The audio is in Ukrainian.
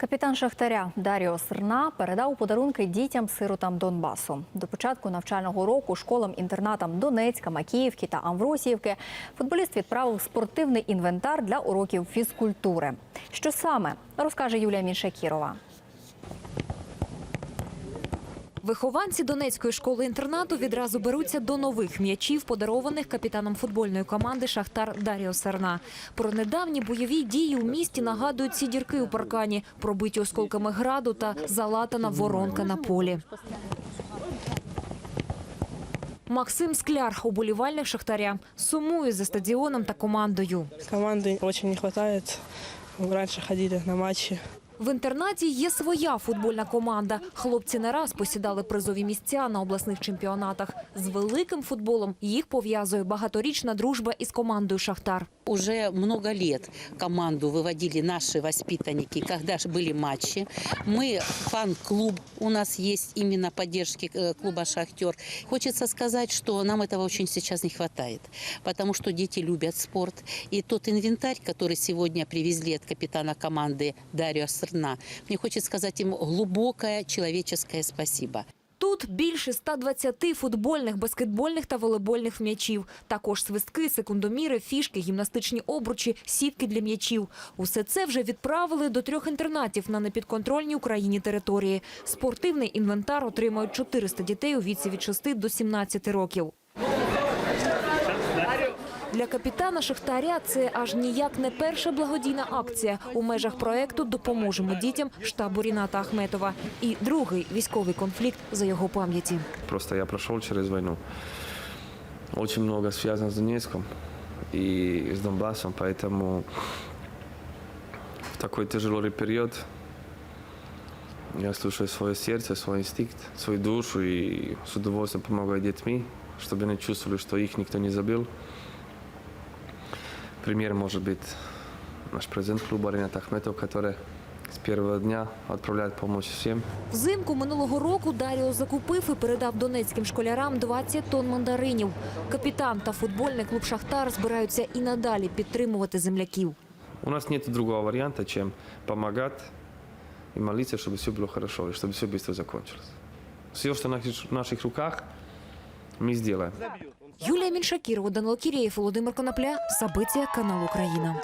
Капітан Шахтаря Даріо Срна передав подарунки дітям-сиротам Донбасу. До початку навчального року школам-інтернатам Донецька, Макіївки та Амвросіївки футболіст відправив спортивний інвентар для уроків фізкультури. Що саме розкаже Юлія Міншакірова. Вихованці Донецької школи-інтернату відразу беруться до нових м'ячів, подарованих капітаном футбольної команди Шахтар Даріо Серна. Про недавні бойові дії у місті нагадують ці дірки у паркані, пробиті осколками граду та залатана воронка на полі. Максим Скляр, уболівальник Шахтаря, сумує за стадіоном та командою. Команды очень не хватает. Раньше ходили на матчи. В інтернаті є своя футбольна команда. Хлопці не раз посідали призові місця на обласних чемпіонатах. З великим футболом їх пов'язує багаторічна дружба із командою Шахтар Уже много лет команду выводили наши воспитанники, когда же были матчи. Мы фан-клуб, у нас есть именно поддержки э, клуба «Шахтер». Хочется сказать, что нам этого очень сейчас не хватает, потому что дети любят спорт. И тот инвентарь, который сегодня привезли от капитана команды Дарио Срна, мне хочется сказать им глубокое человеческое спасибо. Тут більше 120 футбольних, баскетбольних та волейбольних м'ячів. Також свистки, секундоміри, фішки, гімнастичні обручі, сітки для м'ячів. Усе це вже відправили до трьох інтернатів на непідконтрольній Україні території. Спортивний інвентар отримають 400 дітей у віці від 6 до 17 років. Для капітана Шахтаря це аж ніяк не перша благодійна акція. У межах проекту допоможемо дітям штабу Ріната Ахметова. І другий військовий конфлікт за його пам'яті. Просто я прошел через войну. Очень много связано с Донецком и с Донбассом, поэтому в такой тяжелый период я слушаю свое сердце, свой инстинкт, свою душу и с удовольствием помогаю детьми, чтобы они чувствовали, что их никто не забыл. Пример может быть наш президент клуба Ренат Ахметов, который с первого дня отправляет помощь всем. Взимку минулого року Даріо закупив і передав донецьким школярам 20 тонн мандаринів. Капітан та футбольний клуб Шахтар збираються і надалі підтримувати земляків. У нас нет другого варианта, чем помогать и молиться, чтобы все было хорошо, и чтобы все быстро закончилось. Все, что в наших- в наших руках, мы сделаем. Юлія Міншакірова, Данило Кірєєв, Володимир Конопля, Сабиція, канал Україна.